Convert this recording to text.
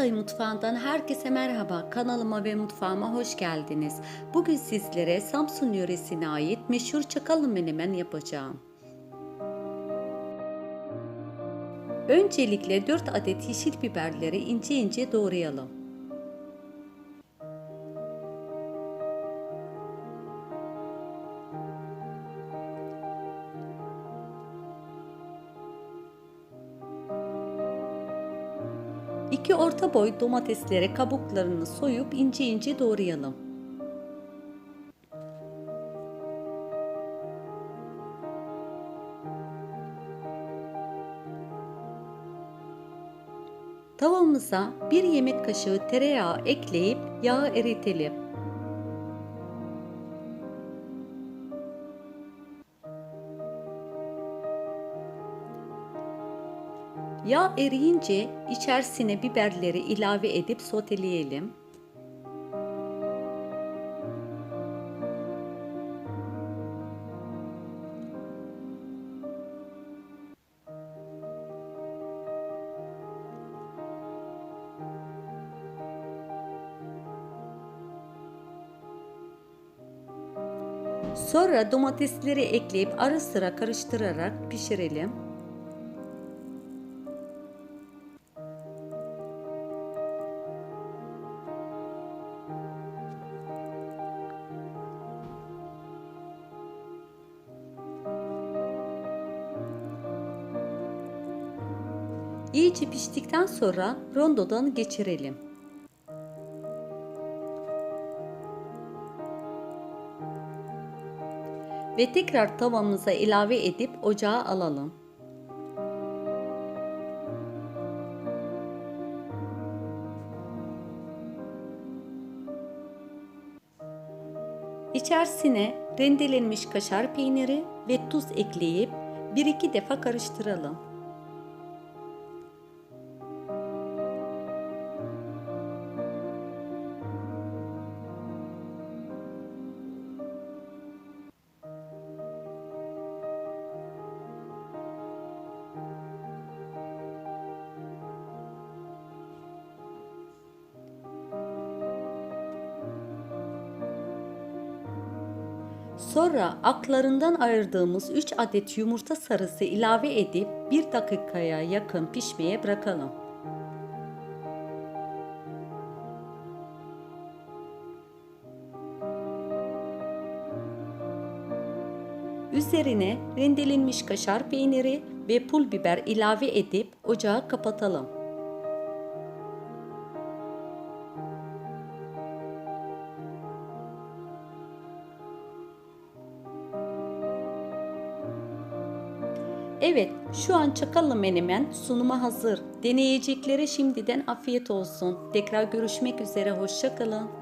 Hatay mutfağından herkese merhaba. Kanalıma ve mutfağıma hoş geldiniz. Bugün sizlere Samsun yöresine ait meşhur çakallı menemen yapacağım. Öncelikle 4 adet yeşil biberleri ince ince doğrayalım. İki orta boy domatesleri kabuklarını soyup ince ince doğrayalım. Tavamıza bir yemek kaşığı tereyağı ekleyip yağı eritelim. Yağ eriyince içerisine biberleri ilave edip soteleyelim. Sonra domatesleri ekleyip ara sıra karıştırarak pişirelim. İyice piştikten sonra rondodan geçirelim. Ve tekrar tavamıza ilave edip ocağa alalım. İçerisine rendelenmiş kaşar peyniri ve tuz ekleyip 1-2 defa karıştıralım. Sonra aklarından ayırdığımız 3 adet yumurta sarısı ilave edip 1 dakikaya yakın pişmeye bırakalım. Üzerine rendelenmiş kaşar peyniri ve pul biber ilave edip ocağı kapatalım. Evet, şu an çakallı menemen sunuma hazır. Deneyeceklere şimdiden afiyet olsun. Tekrar görüşmek üzere, hoşçakalın.